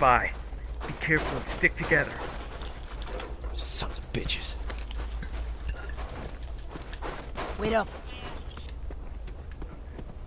by. Be careful and stick together. Sons of bitches. Wait up.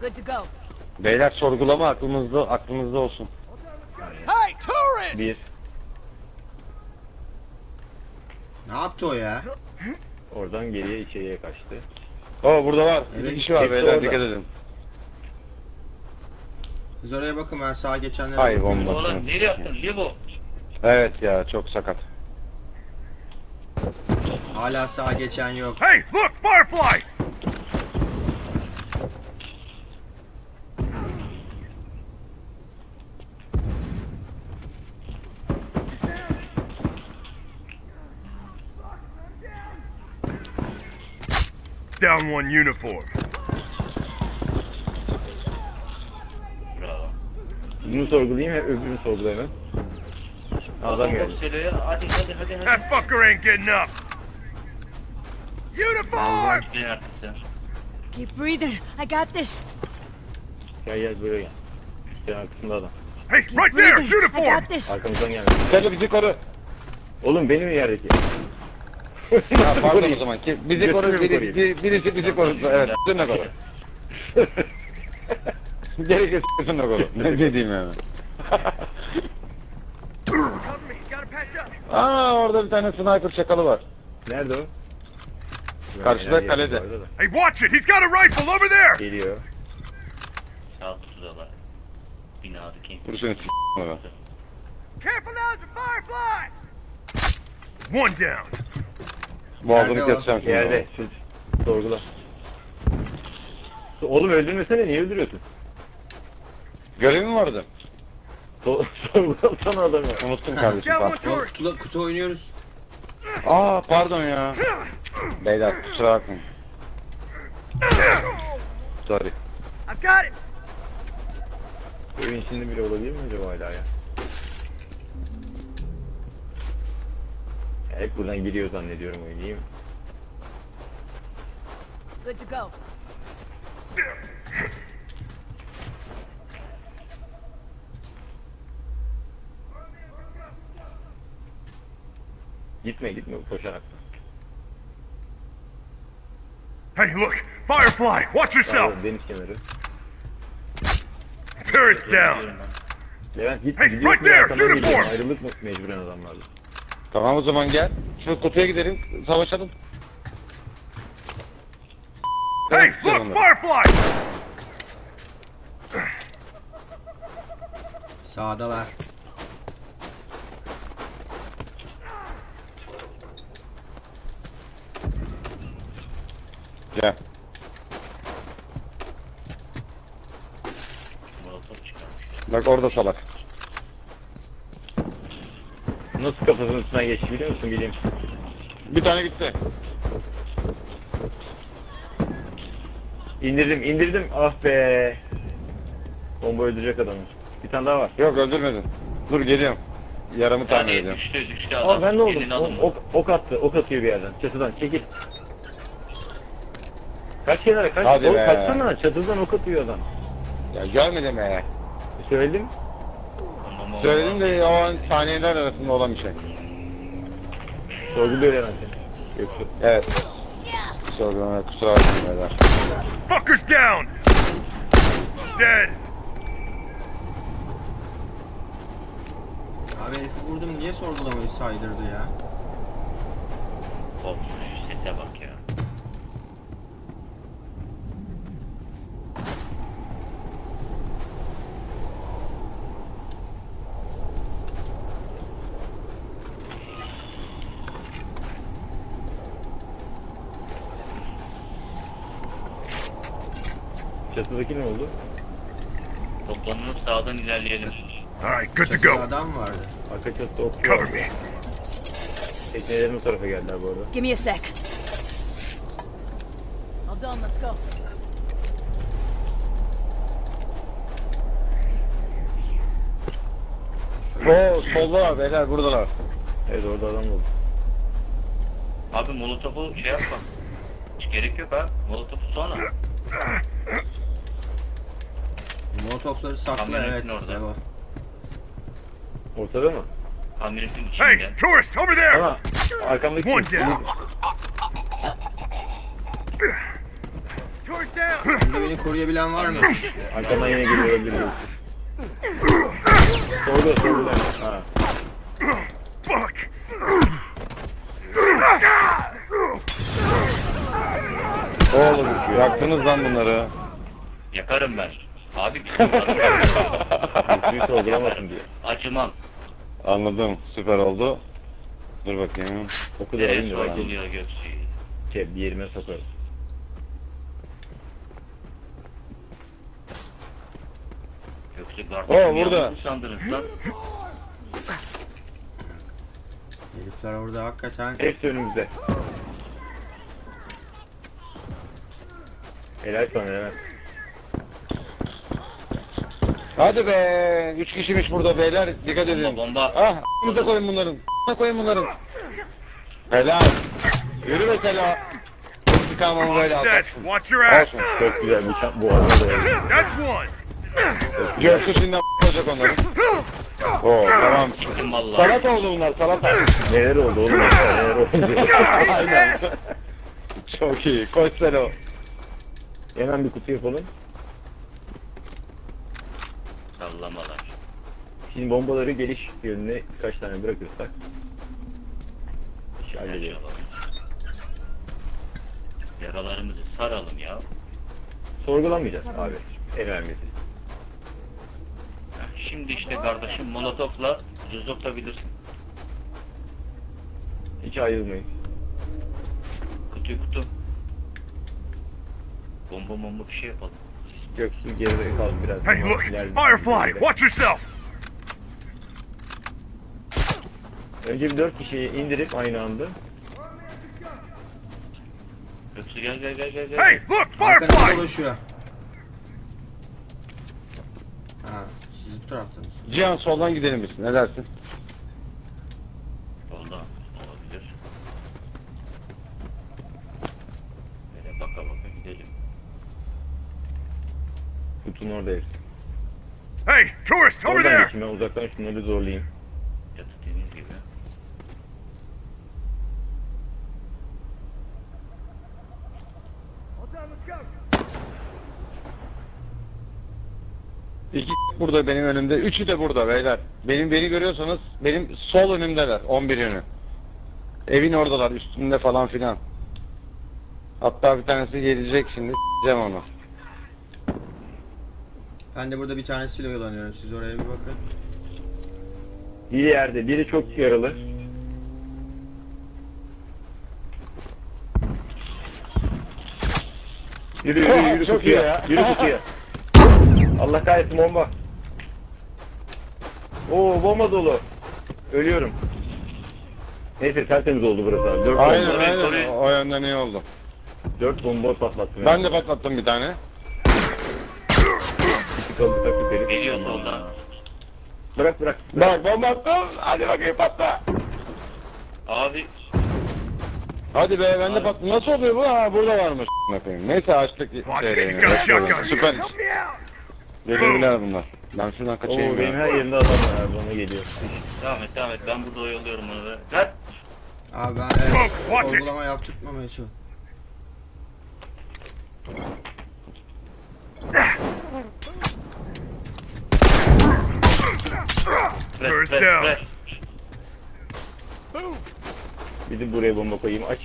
Good to go. Beyler sorgulama aklımızda aklımızda olsun. Hey, tourists! Bir. Ne yaptı o ya? Oradan geriye içeriye kaçtı. Oo burada var. Evet, Bir kişi var hepsi beyler orada. dikkat edin. Siz oraya bakın ben sağa geçenlere Ay bakıyorum. bomba. Oğlum nereye attın? Libo. Evet ya çok sakat. Hala sağa geçen yok. Hey, look, Firefly! Down one uniform. Bravo. Bunu sorgulayayım hep öbürünü sorgulayayım. Adam Adam geldi. Hadi hadi hadi hadi. That fucker ain't getting up. Uniform! Artık sen. Keep breathing. I got this. Gel gel buraya gel. Senin arkasında adam. Hey, Keep right there, breathing. I uniform! got this. Arkamızdan geldi. Sen bizi koru. Oğlum benim yerdeki. Ha, pardon o zaman. Ki bizi koru. Biri, koruyu. biri, birisi bizi korusun. Evet. Sen de koru. Gerekirse sen de koru. Ne dediğim yani. Aa orada bir tane sniper çakalı var. Nerede o? Karşıda, kalede. Hey, watch it, he's got a rifle over there! Geliyor. Sağ tutuyorlar. Binadaki. Dur seni. Careful now, it's a Firefly! One down. Boğazını o? keseceğim şimdi. Yerde. Sorgula. Oğlum öldürmesene niye öldürüyorsun? Görevi mi vardı? So sorgulasana adamı. Unuttum kardeşim. Pardon. Kutu, kutu oynuyoruz. Aa pardon ya. Beyler kusura bakmayın. Sorry. I've got it. Evin içinde bile olabilir mi acaba hala ya? ya hep buradan giriyor zannediyorum değil mi? Good to go. Gitme gitme koşarak. Hey, look, Firefly, watch yourself. Daha deniz kenarı. Turret's down. Levent git Hey, gidiyorsun right there, arkamdan uniform! geliyorum. Ayrılık mı mecburen adamlarla? Tamam o zaman gel. Şu kutuya gidelim. Savaşalım. Hey, look. Firefly! Sağdalar. Gel. Molotof çıkarmış. Bak orada salak. Nasıl kafasının üstünden geçti biliyor musun bileyim. Bir tane gitti. İndirdim indirdim ah be. Bomba öldürecek adamı. Bir tane daha var. Yok öldürmedin. Dur geliyorum. Yaramı tamir Yani ediyorum. düştü düştü adam. Aa ben ne oldum? Elini alın. O- Ok, ok attı. Ok atıyor bir yerden. Çatıdan çekil. Kaç kenara kaç. Hadi Oğlum be. kaçsana çatıdan ok atıyor adam. Ya görmedim ya. Söyledim. Bomba, Söyledim de o an saniyeler arasında olan bir şey. Sorguluyor Levent seni. Yoksa. Evet. Sorgulama kusura bakmayın beyler. Fucker's down! Dead. Abi herifi vurdum niye sorgulamayı saydırdı ya? Şu sese bak ya. Çatıdaki ne oldu? Toplanıp sağdan ilerleyelim. All right, good to Çatıda go. adam vardı. Arka çatıda ok Cover me. Teknelerin o tarafa geldiler bu arada. Give me a sec. All done. Let's go. Oo soldalar beyler buradalar. Evet orada adam oldu. Abi molotofu şey yapma. Hiç gerek yok ha. Molotofu sonra. Molotofları sakla Kamyonetin evet. orada. Ortada mı? Kamyonetin Hey, içinde. tourist, over there! Ama arkamdaki One down. Tourist down! Burada beni koruyabilen var mı? Arkamdan yine geliyor olabilir. Sordu sordu. Ha. Fuck! Oğlum yaktınız lan bunları. Yakarım ben. Abi bizim arada Suyu sorgulamasın diye. acımam. Anladım. Süper oldu. Dur bakayım. O kadar Nereye da ben. soyguluyor? Şey, bir yerime sokarım. Oo, kardeşim burada. yalnız mı sandınız lan? Herifler orada hakikaten Hepsi önümüzde. Helal sana helal. Hadi be. Üç kişiymiş burada beyler. Dikkat edin. Bomba bomba. Ah, a**ınıza koyun bunların. A**ına koyun bunların. Helal. Yürü mesela. İntikamımı böyle atarsın. watch your ass! Olsun. Çok güzel bu çam bu arada da. That's one! Göğsü şimdi olacak onların. Oo tamam. Vallahi. Salata oldu bunlar salata. Neler oldu oğlum? Neler oldu? Aynen. Çok iyi. Koş Selo. Hemen bir kutu yapalım. Sallamalar. Şimdi bombaları geliş yönüne kaç tane bırakırsak. İş hallediyor. Yaralarımızı. Saralım ya. Sorgulamayacağız abi. En önemlisi. Heh, Şimdi işte kardeşim molotofla cızoklatabilirsin. Hiç ayrılmayın. Kutuyu kutu. Bomba bomba bir şey yapalım. Göksu geride kaldı biraz. Hey, look! Firefly, watch yourself! Önce bir dört kişiyi indirip aynı anda. Göksu gel gel gel gel. gel. Hey, look! arkanızda Firefly! dolaşıyor. Ha, siz bu taraftanız. Cihan soldan gidelim biz. Ne dersin? Solda olabilir. Böyle baka baka gidelim. Kutunun oradayız. Hey, tourist, over Oradan there! geçeyim ben uzaktan şunları zorlayayım. Yatı deniz gibi. İki burada benim önümde. Üçü de burada beyler. Benim beni görüyorsanız benim sol önümdeler. 11 yönü. Evin oradalar üstünde falan filan. Hatta bir tanesi gelecek şimdi s**eceğim onu. Ben de burada bir tanesiyle yolanıyorum. Siz oraya bir bakın. Biri yerde, biri çok yaralı. Yürü yürü yürü çok kutuya. iyi ya. Yürü kutuya. Allah kahretsin bomba. Oo bomba dolu. Ölüyorum. Neyse tertemiz oldu burası abi. Dört Aynen bomba, aynen o yönden iyi oldu. dört bomba patlattım. Ben de patlattım bir tane. Kaldı taklit herif. Geliyor soldan. Bırak bırak. Bak bomba attım. Hadi bakayım patla. Abi Hadi be ben de patla. Nasıl oluyor bu? Ha burada varmış. Bakayım. Neyse açtık. Shotgun! Süper! Gelebilirler bunlar. Ben şuradan Oo kaçayım benim ya. her yerimde adam var abi bana geliyor. devam et devam et. Ben burada oyalıyorum onu. be. Lan Abi ben evet, sorgulama yaptırtmamaya çalışıyorum. Press down. Bir de buraya bomba koyayım aç.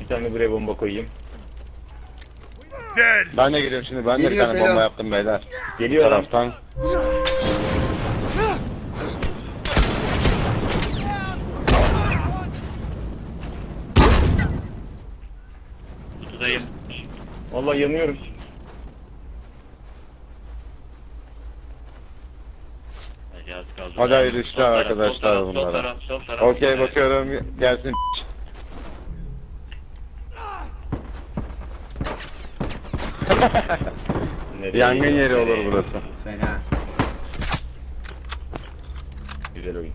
Bir tane buraya bomba koyayım. Dead! Ben de geliyorum şimdi. Ben de bir Geliyor tane Selo. bomba yaptım beyler. Geliyor adam. taraftan. Kutudayım. Vallahi yanıyorum. Hadi az kaldı. Hadi hayırlı işler arkadaşlar bunlara. Okey bakıyorum. Gelsin. Yangın yeri olur burası. Fena. Güzel oyun.